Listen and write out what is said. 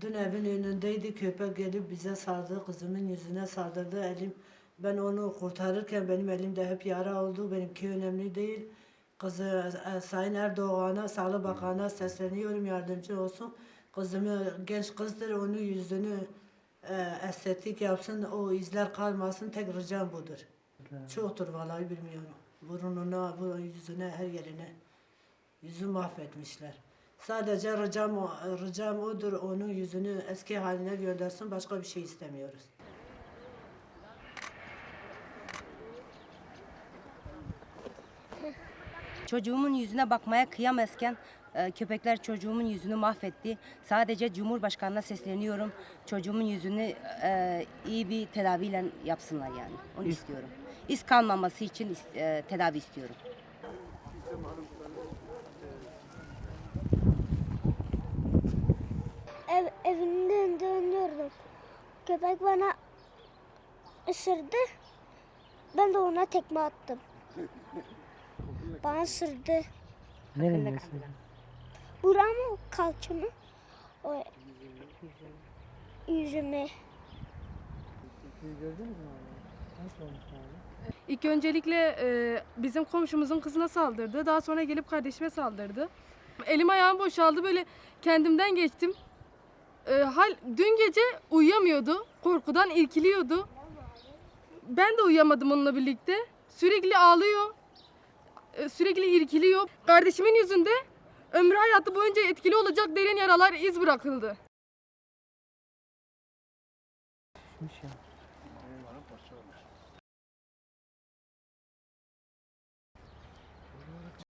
Dün evin önündeydi köpek gelip bize sardı kızımın yüzüne saldırdı elim ben onu kurtarırken benim elimde hep yara oldu benimki önemli değil. Kızı e, Sayın Erdoğan'a Sağlık Bakanı'na sesleniyorum yardımcı olsun. Kızımı genç kızdır onun yüzünü e, estetik yapsın o izler kalmasın tek ricam budur çoktur vallahi bilmiyorum burnuna bu yüzüne her yerine Yüzü mahvetmişler. Sadece ricam, o- ricam odur onun yüzünü eski haline göndersin. Başka bir şey istemiyoruz. Çocuğumun yüzüne bakmaya kıyamazken e, köpekler çocuğumun yüzünü mahvetti. Sadece Cumhurbaşkanı'na sesleniyorum. Çocuğumun yüzünü e, iyi bir tedaviyle yapsınlar yani. Onu istiyorum. İz kalmaması için e, tedavi istiyorum. Ev, evinden dönüyordum. Köpek bana ısırdı. Ben de ona tekme attım. Bana ısırdı. Nereye Buramı, kalçamı, o yüzümü. İlk öncelikle e, bizim komşumuzun kızına saldırdı. Daha sonra gelip kardeşime saldırdı. Elim ayağım boşaldı böyle kendimden geçtim. E, hal dün gece uyuyamıyordu. Korkudan irkiliyordu. Ben de uyuyamadım onunla birlikte. Sürekli ağlıyor. E, sürekli irkiliyor. Kardeşimin yüzünde ömrü hayatı boyunca etkili olacak derin yaralar iz bırakıldı. Düşmüş ya.